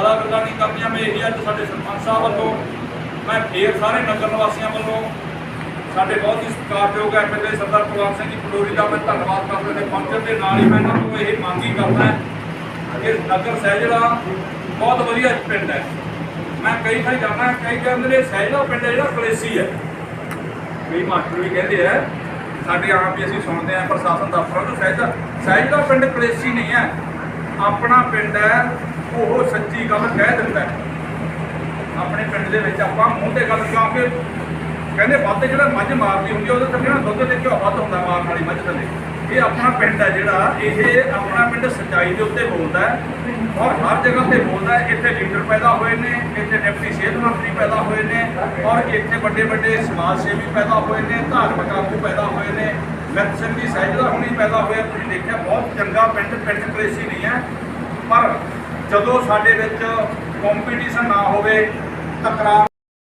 ਜ਼ਿਆਦਾ ਗੱਲਾਂ ਨਹੀਂ ਕਰਨੀਆਂ ਮੈਂ ਇਹੀ ਅੱਜ ਸਾਡੇ ਸਰਪੰਚ ਸਾਹਿਬ ਵੱਲੋਂ, ਮੈਂ ਫੇਰ ਸਾਰੇ ਨਗਰ ਨਿਵਾਸੀਆਂ ਵੱਲੋਂ ਸਾਡੇ ਬਹੁਤ ਹੀ ਸਤਿਕਾਰਯੋਗ ਐਮਐਲਏ ਸਰਦਾਰ ਕੁਲਵੰਤ ਸਿੰਘ ਜੀ ਪਟੋਰੀ ਦਾ ਮੈਂ ਧੰਨਵਾਦ ਕਰਦਾ ਤੇ ਪਹੁੰਚਣ ਦੇ ਨਾਲ ਹੀ ਮੈਂ ਇਹਨਾਂ ਤੋਂ ਇਹ ਮੰਗ ਹੀ ਕਰਦਾ ਕਿ ਨਗਰ ਸਹਿਜਲਾ ਬਹੁਤ ਵਧੀਆ ਪਿੰਡ ਹੈ ਮੈਂ ਕਈ ਥਾਂ ਜਾਣਾ ਕਈ ਕਹਿੰਦੇ ਨੇ ਸਹਿਜਲਾ ਪਿੰਡ ਹੈ ਜਿਹੜਾ ਕਲੇਸੀ ਹੈ ਕਈ ਮਾਸਟਰ ਵੀ ਕਹਿੰਦੇ ਆ ਸਾਡੇ ਆਪ ਵੀ ਅਸੀਂ ਸੁਣਦੇ ਆ ਪ੍ਰਸ਼ਾਸਨ ਦਫ਼ਤਰਾਂ ਤੋਂ ਸਹਿਜਲਾ ਸਹਿਜਲਾ ਪਿੰਡ ਕਲੇਸੀ ਨਹੀਂ ਹੈ ਆਪਣਾ ਪਿੰਡ ਹੈ ਉਹ ਸੱਚੀ ਗੱਲ ਕਹਿ ਦਿੰਦਾ ਆਪਣੇ ਪਿੰਡ ਦੇ ਵਿੱਚ ਆਪਾਂ ਮੂੰਹ ਤੇ ਗੱਲ ਕਿਉਂਕਿ ਕਹਿੰਦੇ ਵੱਧ ਜਿਹੜਾ ਮੱਝ ਮਾਰਦੀ ਹੁੰਦੀ ਉਹਦੇ ਥੱਲੇ ਨਾ ਦੁੱਧ ਤੇ ਘਿਓ ਵੱਧ ਹੁੰਦਾ ਮਾਰਨ ਵਾਲੀ ਮੱਝ ਥੱਲੇ। ਇਹ ਆਪਣਾ ਪਿੰਡ ਹੈ ਜਿਹੜਾ, ਇਹ ਆਪਣਾ ਪਿੰਡ ਸੱਚਾਈ ਦੇ ਉੱਤੇ ਬੋਲਦਾ ਹੈ ਔਰ ਹਰ ਜਗ੍ਹਾ ਤੇ ਬੋਲਦਾ ਹੈ, ਇੱਥੇ ਲੀਡਰ ਪੈਦਾ ਹੋਏ ਨੇ, ਇੱਥੇ ਡਿਪਟੀ ਸਿਹਤ ਮੰਤਰੀ ਪੈਦਾ ਹੋਏ ਨੇ ਔਰ ਇੱਥੇ ਵੱਡੇ ਵੱਡੇ ਸਮਾਜ ਸੇਵੀ ਪੈਦਾ ਹੋਏ ਨੇ, ਧਾਰਮਿਕ ਆਗੂ ਪੈਦਾ ਹੋਏ ਨੇ ਮਿੱਤ ਸਿੰਘ ਦੀ ਸਹਿਜਦਾ ਹੁਣੀ ਪੈਦਾ ਹੋਇਆ ਤੁਸੀਂ ਦੇਖਿਆ, ਬਹੁਤ ਚੰਗਾ ਪਿੰਡ ਪਿੰਡ ਕਲੇਸੀ ਨਹੀਂ ਹੈ, ਪਰ ਜਦੋਂ ਸਾਡੇ ਵਿੱਚ ਕੰਪੀਟੀਸ਼ਨ ਨਾ ਹੋਵੇ ਤਕਰਾਰ